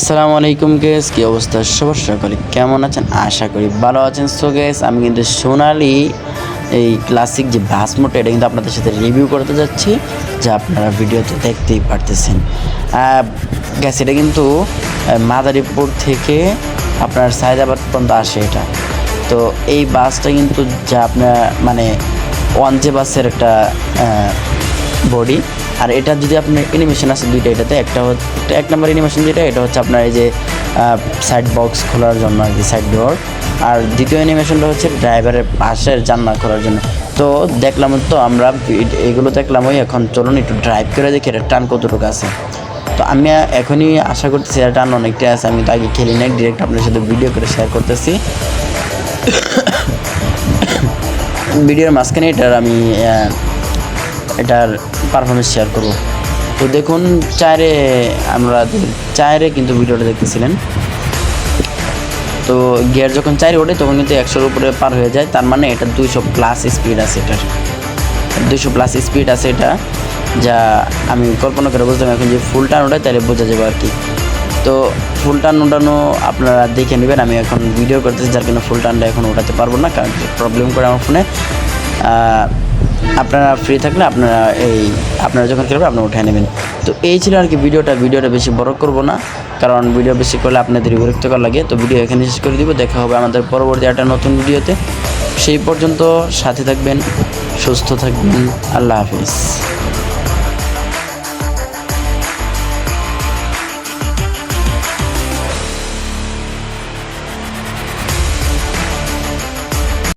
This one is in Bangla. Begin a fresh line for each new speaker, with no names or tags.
আসসালামু আলাইকুম গেস কী অবস্থা? সবার সকলে কেমন আছেন? আশা করি ভালো আছেন। সো গেস আমি কিন্তু সোনালি, এই ক্লাসিক যে বাস মোটর এটা কিন্তু আপনাদের সাথে রিভিউ করতে যাচ্ছি, যা আপনারা ভিডিওতে দেখতেই পারতেছেন। গ্যাস এটা কিন্তু মাদারীপুর থেকে আপনার সায়দাবাদ পর্যন্ত আসে এটা। তো এই বাসটা কিন্তু যা আপনার মানে ওয়ান জে বাসের একটা বডি আর এটা যদি আপনার অ্যানিমেশন আছে দুইটা, এটাতে একটা হচ্ছে এক নম্বর অ্যানিমেশন যেটা, এটা হচ্ছে আপনার এই যে সাইড বক্স খোলার জন্য আর কি সাইড ডোর আর দ্বিতীয় অ্যানিমেশনটা হচ্ছে ড্রাইভারের পাশের জানলা খোলার জন্য। তো দেখলাম তো আমরা এগুলো দেখলাম ওই, এখন চলুন একটু ড্রাইভ করে দেখি এটা টান কতটুকু আছে। তো আমি এখনই আশা করতেছি এটা টান অনেকটাই আছে, আমি তো আগে খেলি নাই ডিরেক্ট আপনার সাথে ভিডিও করে শেয়ার করতেছি। ভিডিওর মাঝখানে এটার আমি এটার পারফরমেন্স শেয়ার করব। তো দেখুন চারে আমরা চারে কিন্তু ভিডিওটা দেখতেছিলেন। তো গিয়ার যখন চারে ওঠে, তখন কিন্তু একশোর উপরে পার হয়ে যায়। তার মানে এটা দুইশো প্লাস স্পিড আছে এটার। দুইশো প্লাস স্পিড আছে এটা, যা আমি কল্পনা করে বুঝলাম এখন যে ফুল টান ওঠায়, তাহলে বোঝা যাবে আর কি। তো ফুল টান ওঠানো আপনারা দেখে নেবেন। আমি এখন ভিডিও করতেছি, যার জন্য ফুল টানটা এখন ওঠাতে পারব না, কারণ প্রবলেম করে আমার ফোনে আপনারা ফ্রি থাকলে আপনারা এই, আপনারা যখন খেলবেন, আপনারা উঠে নেবেন। তো এই ছিল আর কি ভিডিওটা। ভিডিওটা বেশি বড় করব না, কারণ ভিডিও বেশি করলে আপনাদের বিরক্তকর লাগে। তো ভিডিও এখানে শেষ করে দিব। দেখা হবে আমাদের পরবর্তী একটা নতুন ভিডিওতে। সেই পর্যন্ত সাথে থাকবেন, সুস্থ থাকবেন। আল্লাহ হাফিজ।